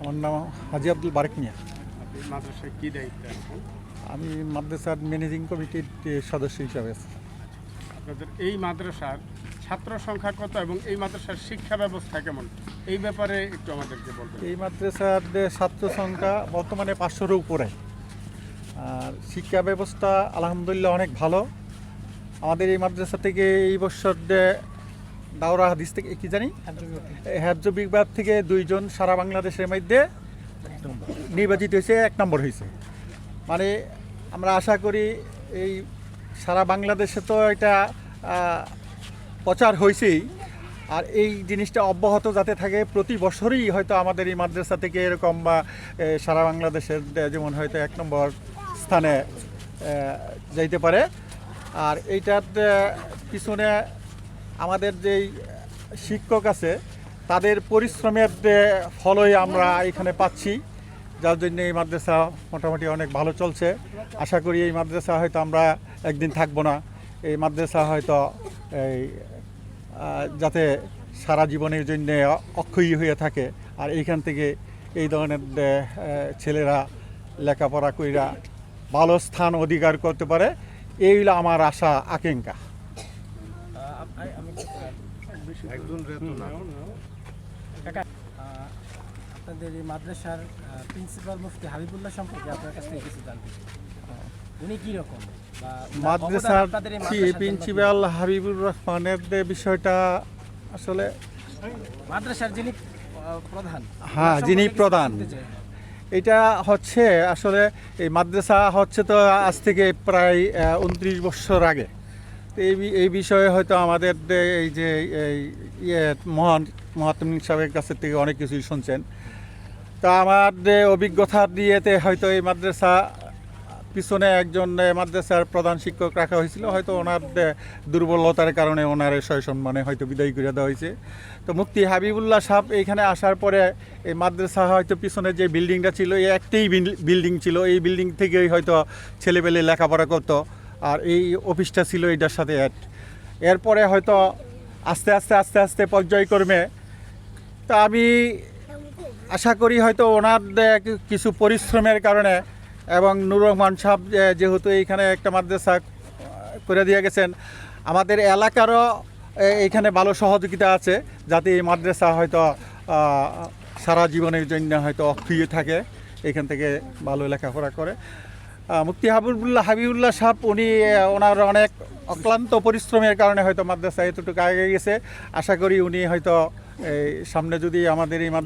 আমার নাম হাজি আব্দুল বারেক মিয়া। মাদ্রাসায় কী দায়িত্ব আছেন? আমি মাদ্রাসার ম্যানেজিং কমিটির সদস্য হিসাবে আছি। আপনাদের এই মাদ্রাসার ছাত্র সংখ্যা কত এবং এই মাদ্রাসার শিক্ষা ব্যবস্থা কেমন? এই ব্যাপারে একটু আমাদেরকে বলবেন। এই মাদ্রাসার ছাত্র সংখ্যা বর্তমানে পাঁচশোর উপরে। আর শিক্ষা ব্যবস্থা আলহামদুলিল্লাহ অনেক ভালো। আমাদের এই মাদ্রাসা থেকে এই বছর দাওরা হাদিস থেকে কি জানি? হ্যাবজ বিভাগ থেকে দুইজন সারা বাংলাদেশের মধ্যে নির্বাচিত হয়েছে এক নম্বর হয়েছে। মানে আমরা আশা করি এই সারা বাংলাদেশে তো এটা প্রচার হয়েছেই। আর এই জিনিসটা অব্যাহত যাতে থাকে প্রতি বছরই হয়তো আমাদের এই মাদ্রাসা থেকে এরকম বা সারা বাংলাদেশের যেমন হয়তো এক নম্বর স্থানে যাইতে পারে। আর এইটার পিছনে আমাদের যেই শিক্ষক আছে, তাদের পরিশ্রমের ফলই আমরা এখানে পাচ্ছি, যার জন্য এই মাদ্রাসা মোটামুটি অনেক ভালো চলছে। আশা করি এই মাদ্রাসা হয়তো আমরা একদিন থাকব না। এই মাদ্রাসা হয়তো এই যাতে সারা জীবনের জন্য অক্ষয়ী হয়ে থাকে। আর এইখান থেকে এই ধরনের ছেলেরা লেখাপড়া কইরা ভালো স্থান অধিকার করতে পারে, এই হলো আমার আশা, আকাঙ্ক্ষা। একজন আপনাদের এই মাদ্রাসার প্রিন্সিপাল মুফতি হাবিবুল্লাহ সম্পর্কে আপনার কাছ থেকে কিছু জানতে উনি কি রকম? মাদ্রাসার প্রিন্সিপাল হাবিবুর রহমানের বিষয়টা আসলে মাদ্রাসার যিনি প্রধান হ্যাঁ, যিনি প্রধান। এটা হচ্ছে আসলে এই মাদ্রাসা হচ্ছে তো আজ থেকে প্রায় উনত্রিশ বছর আগে। এই এই বিষয়ে হয়তো আমাদের এই যে এই ইয়ে মহান মহাত্মিন সাহেবের কাছ থেকে অনেক কিছুই শুনছেন। তা আমার অভিজ্ঞতা দিয়েতে হয়তো এই মাদ্রাসা পিছনে একজন মাদ্রাসার প্রধান শিক্ষক রাখা হয়েছিল, হয়তো ওনার দুর্বলতার কারণে ওনার সম্মানে হয়তো বিদায় করে দেওয়া হয়েছে। তো মুক্তি হাবিবুল্লাহ সাহেব এইখানে আসার পরে এই মাদ্রাসা হয়তো পিছনে যে বিল্ডিংটা ছিল এই একটাই বিল্ডিং ছিল, এই বিল্ডিং থেকেই হয়তো ছেলেপেলে লেখাপড়া করতো। আর এই অফিসটা ছিল এইটার সাথে অ্যাড এরপরে হয়তো আস্তে আস্তে আস্তে আস্তে পর্যায়ক্রমে, তা আমি আশা করি হয়তো ওনার কিছু পরিশ্রমের কারণে এবং নুর রহমান সাহেব যেহেতু এইখানে একটা মাদ্রাসা করে দিয়ে গেছেন, আমাদের এলাকারও এইখানে ভালো সহযোগিতা আছে, যাতে এই মাদ্রাসা হয়তো সারা জীবনের জন্য হয়তো অক্ষয় থাকে, এখান থেকে ভালো লেখাপড়া করে। মুফতি হাবিবুল্লাহ হাবিবুল্লাহ সাহেব, উনি ওনার অনেক অক্লান্ত পরিশ্রমের কারণে হয়তো মাদ্রাসা এতটুকু আগে গেছে। আশা করি উনি হয়তো এই সামনে যদি আমাদের এই